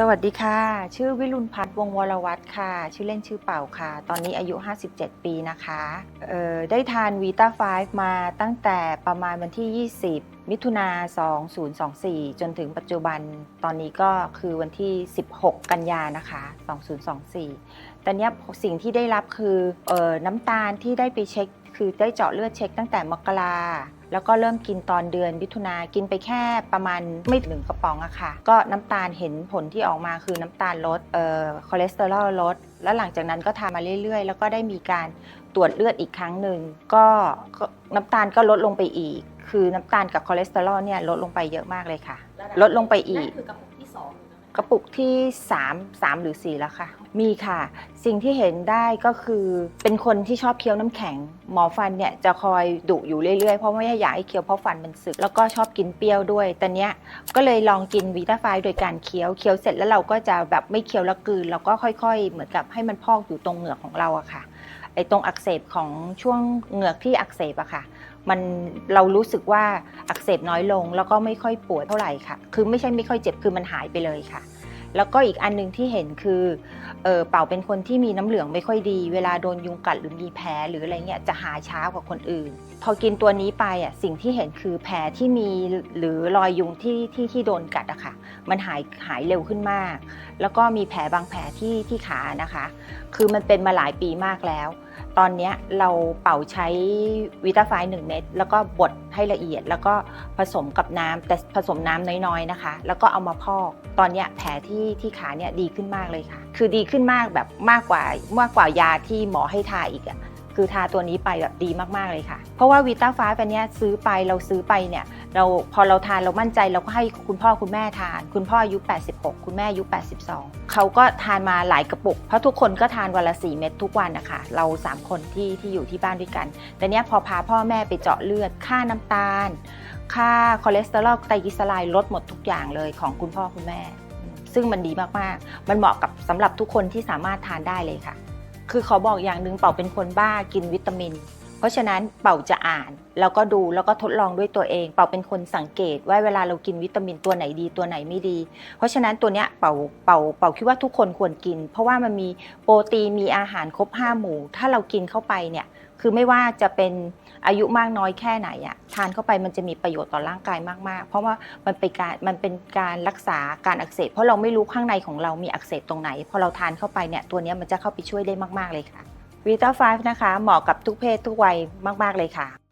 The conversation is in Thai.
สวัสดีค่ะ ชื่อวิรุณพัฒน์วงวรวัฒน์ค่ะ ชื่อเล่นชื่อเป่าค่ะ ตอนนี้อายุ 57 ปีนะคะเออได้ทานวีตา5มาตั้งแต่ประมาณวันที่ 20 มิถุนา2024 จนถึงปัจจุบันตอนนี้ก็คือวันที่ 16 กันยานะคะ 2024 แต่เนี้ยสิ่งที่ได้รับคือเออน้ำตาลที่ได้ไปเช็ค คือได้เจาะเลือดเช็คตั้งแต่มกรา แล้วก็เริ่มกินตอนเดือนมิถุนากินไปแค่ประมาณไม่ถึงกระป๋องอะค่ะ ก็น้ำตาลเห็นผลที่ออกมาคือน้ำตาลลดเอ่อคอเลสเตอรอลลด แล้วหลังจากนั้นก็ทานมาเรื่อยๆ แล้วก็ได้มีการตรวจเลือดอีกครั้งหนึ่งก็ก็น้ำตาลก็ลดลงไปอีก คือน้ำตาลกับคอเลสเตอรอลเนี่ยลดลงไปเยอะมากเลยค่ะ ลดลงไปอีกนั่นคือกระปุกที่สองถู กระปุกที่ 3 3 หรือ 4 แล้วค่ะ มีค่ะ สิ่งที่เห็นได้ก็คือเป็นคนที่ชอบเคี้ยวน้ำแข็ง หมอฟันเนี่ยจะคอยดุอยู่เรื่อยๆ เพราะไม่อยากให้เคี้ยวเพราะฟันมันสึก แล้วก็ชอบกินเปรี้ยวด้วยแต่เนี้ยก็เลยลองกินวีตาไฟโดยการเคี้ยวเคี้ยวเสร็จแล้วเราก็จะแบบไม่เคี้ยวแล้วกลืนเราก็ค่อยๆ เหมือนกับให้มันพอกอยู่ตรงเหงือกของเราอะค่ะไอ้ตรงอักเสบของช่วงเหงือกที่อักเสบอะค่ะ มันเรารู้สึกว่าอักเสบน้อยลง แล้วก็ไม่ค่อยปวดเท่าไหร่ค่ะ คือไม่ใช่ไม่ค่อยเจ็บคือมันหายไปเลยค่ะ แล้วก็อีกอันหนึ่งที่เห็นคือเออเป่าเป็นคนที่มีน้ำเหลืองไม่ค่อยดี เวลาโดนยุงกัดหรือมีแผลหรืออะไรเงี้ยจะหายช้ากว่าคนอื่น พอกินตัวนี้ไปอะสิ่งที่เห็นคือแผลที่มีหรือรอยยุงที่ที่ที่โดนกัดอะค่ะ มันหายหายเร็วขึ้นมาก แล้วก็มีแผลบางแผลที่ที่ขานะคะ คือมันเป็นมาหลายปีมากแล้ว ตอนนี้เราเป่าใช้วิตาไฟหนึ่งเม็ดแล้วก็บดให้ละเอียด แล้วก็ผสมกับน้ำแต่ผสมน้ำน้อยๆนะคะ แล้วก็เอามาพอกตอนนี้แผลที่ที่ขาเนี่ยดีขึ้นมากเลยค่ะ คือดีขึ้นมากแบบมากกว่ามากกว่ายาที่หมอให้ทาอีกอะ คือทาตัวนี้ไปแบบดีมากๆเลยค่ะ เพราะว่าวิต้าไฟอันเนี้ยซื้อไปเราซื้อไปเนี่ยเราพอเราทานเรามั่นใจเราก็ให้คุณพ่อคุณแม่ทาน คุณพ่ออายุ 86 คุณแม่อายุ 82 เขาก็ทานมาหลายกระปุก เพราะทุกคนก็ทานวันละ 4 เม็ดทุกวันนะคะ เรา 3 คนที่ที่อยู่ที่บ้านด้วยกัน แต่เนี้ยพอพาพ่อแม่ไปเจาะเลือด ค่าน้ำตาล ค่าคอเลสเตอรอลไตรกลีเซอไรด์ลดหมดทุกอย่างเลยของคุณพ่อคุณแม่ ซึ่งมันดีมากๆ มันเหมาะกับสำหรับทุกคนที่สามารถทานได้เลยค่ะ คือขอบอกอย่างหนึ่งเป่าเป็นคนบ้ากินวิตามิน เพราะฉะนั้นเป่าจะอ่าน แล้วก็ดูแล้วก็ทดลองด้วยตัวเอง เป่าเป็นคนสังเกตว่าเวลาเรากินวิตามินตัวไหนดีตัวไหนไม่ดี เพราะฉะนั้นตัวเนี้ยเป่าเป่าเป่าคิดว่าทุกคนควรกิน เพราะว่ามันมีโปรตีนมีอาหารครบห้าหมู่ ถ้าเรากินเข้าไปเนี่ยคือไม่ว่าจะเป็นอายุมากน้อยแค่ไหนอะทานเข้าไปมันจะมีประโยชน์ต่อร่างกายมากๆ เพราะว่ามันเป็นการมันเป็นการรักษาการอักเสบเพราะเราไม่รู้ข้างในของเรามีอักเสบตรงไหนพอเราทานเข้าไปเนี่ยตัวนี้มันจะเข้าไปช่วยได้มาก ๆเลยค่ะ วีต้าไฟนะคะ เหมาะกับทุกเพศทุกวัยมาก ๆ เลยค่ะ